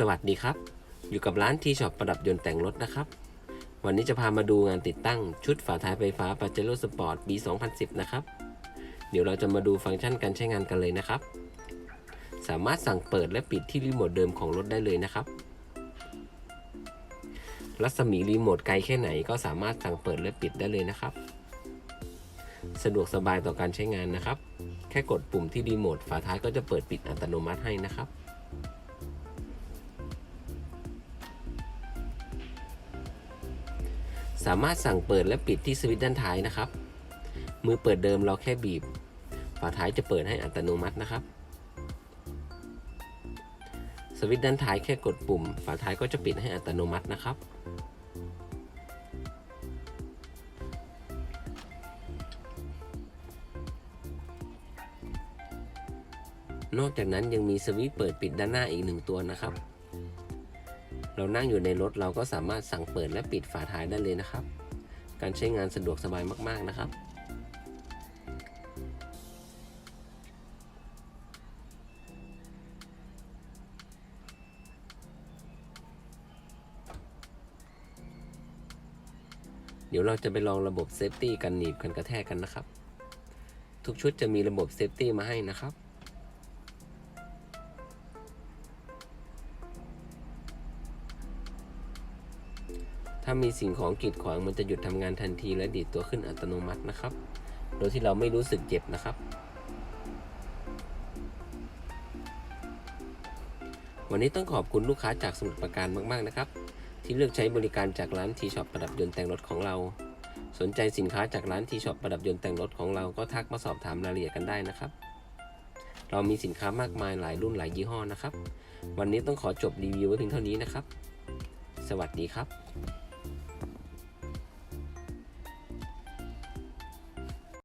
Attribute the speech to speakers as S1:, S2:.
S1: สวัสดีครับ อยู่กับร้านทีช็อปประดับยนต์แต่งรถนะครับ วันนี้จะพามาดูงานติดตั้งชุดฝาท้ายไฟฟ้า p a j e r o Sport B 2010 นะครับ เดี๋ยวเราจะมาดูฟังก์ชันการใช้งานกันเลยนะครับ สามารถสั่งเปิดและปิดที่รีโมทเดิมของรถได้เลยนะครับ รัศมีรีโมทไกลแค่ไหนก็สามารถสั่งเปิดและปิดได้เลยนะครับ สะดวกสบายต่อการใช้งานนะครับ แค่กดปุ่มที่รีโมทฝาท้ายก็จะเปิดปิดอัตโนมัติให้นะครับ สามารถสั่งเปิดและปิดที่สวิตช์ด้านท้ายนะครับ มือเปิดเดิมเราแค่บีบ ฝาท้ายจะเปิดให้อัตโนมัตินะครับ สวิตช์ด้านท้ายแค่กดปุ่ม ฝาท้ายก็จะปิดให้อัตโนมัตินะครับ นอกจากนั้นยังมีสวิตช์เปิดปิดด้านหน้าอีกหนึ่งตัวนะครับ เรานั่งอยู่ในรถเราก็สามารถสั่งเปิดและปิดฝาท้ายได้เลยนะครับ การใช้งานสะดวกสบายมาก ๆนะครับ เดี๋ยวเราจะไปลองระบบเซฟตี้กันหนีบกันกระแทกกันนะครับ ทุกชุดจะมีระบบเซฟตี้มาให้นะครับ ถ้ามีสิ่งของกีดขวางมันจะหยุดทำงานทันทีและดีดตัวขึ้นอัตโนมัตินะครับ โดยที่เราไม่รู้สึกเจ็บนะครับ วันนี้ต้องขอบคุณลูกค้าจากสมุทรปราการมาก ๆ นะครับ ที่เลือกใช้บริการจากร้านทีช็อปประดับยนต์แต่งรถของเรา สนใจสินค้าจากร้านทีช็อปประดับยนต์แต่งรถของเราก็ทักมาสอบถามรายละเอียดกันได้นะครับเรามีสินค้ามากมายหลายรุ่นหลายยี่ห้อนะครับ วันนี้ต้องขอจบรีวิวไว้เพียงเท่านี้นะครับ สวัสดีครับ